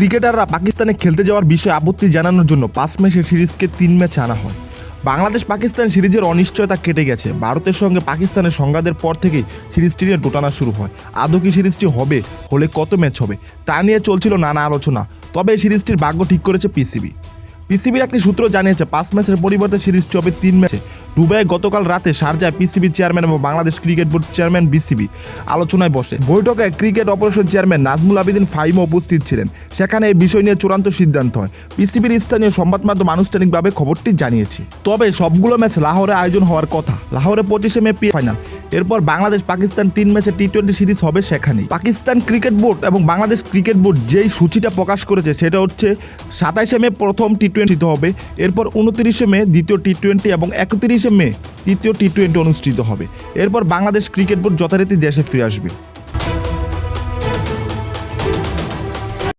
ক্রিকেটাররা পাকিস্তানে খেলতে যাওয়ার বিষয়ে আপত্তি জানানোর জন্য পাঁচ ম্যাচের সিরিজকে তিন ম্যাচে আনা হয়। বাংলাদেশ পাকিস্তান সিরিজের অনিশ্চয়তা কেটে গেছে। ভারতের সঙ্গে পাকিস্তানের সংঘাতের পর থেকেই সিরিজটি নিয়ে দোটানা শুরু হয়। আদৌ কি সিরিজটি হবে, হলে কত ম্যাচ হবে, তা নিয়ে চলছিল নানা আলোচনা। তবে এই সিরিজটির ভাগ্য ঠিক করেছে পিসিবি। পিসিবির একটি সূত্র জানিয়েছে, পাঁচ ম্যাচের পরিবর্তে সিরিজটি হবে তিন ম্যাচে। দুবাইয়ে গতকাল রাতে শারজায় পিসিবি চেয়ারম্যান এবং Bangladesh cricket board chairman BCB আলোচনায় বসে। বৈঠকে cricket operation chairman Nazmul Abedin ফাইমও উপস্থিত ছিলেন। সেখানে এই বিষয় নিয়ে চূড়ান্ত সিদ্ধান্ত হয়। পিসিবির স্থানীয় সংবাদ মাধ্যম আনুষ্ঠানিকভাবে খবরটি জানিয়েছে। তবে সবগুলো ম্যাচ লাহোরে আয়োজন হওয়ার কথা। লাহোরে পঁচিশে মে পি ফাইনাল। এরপর বাংলাদেশ পাকিস্তান তিন ম্যাচে টি টোয়েন্টি সিরিজ হবে সেখানেই। পাকিস্তান ক্রিকেট বোর্ড এবং বাংলাদেশ ক্রিকেট বোর্ড যেই সূচিটা প্রকাশ করেছে সেটা হচ্ছে, সাতাইশে মে প্রথম টি টোয়েন্টিতে হবে। এরপর উনত্রিশে মে দ্বিতীয় টি টোয়েন্টি এবং একত্রিশে মে তৃতীয় টি টোয়েন্টি অনুষ্ঠিত হবে। এরপর বাংলাদেশ ক্রিকেট বোর্ড যথারীতি দেশে ফিরে আসবে।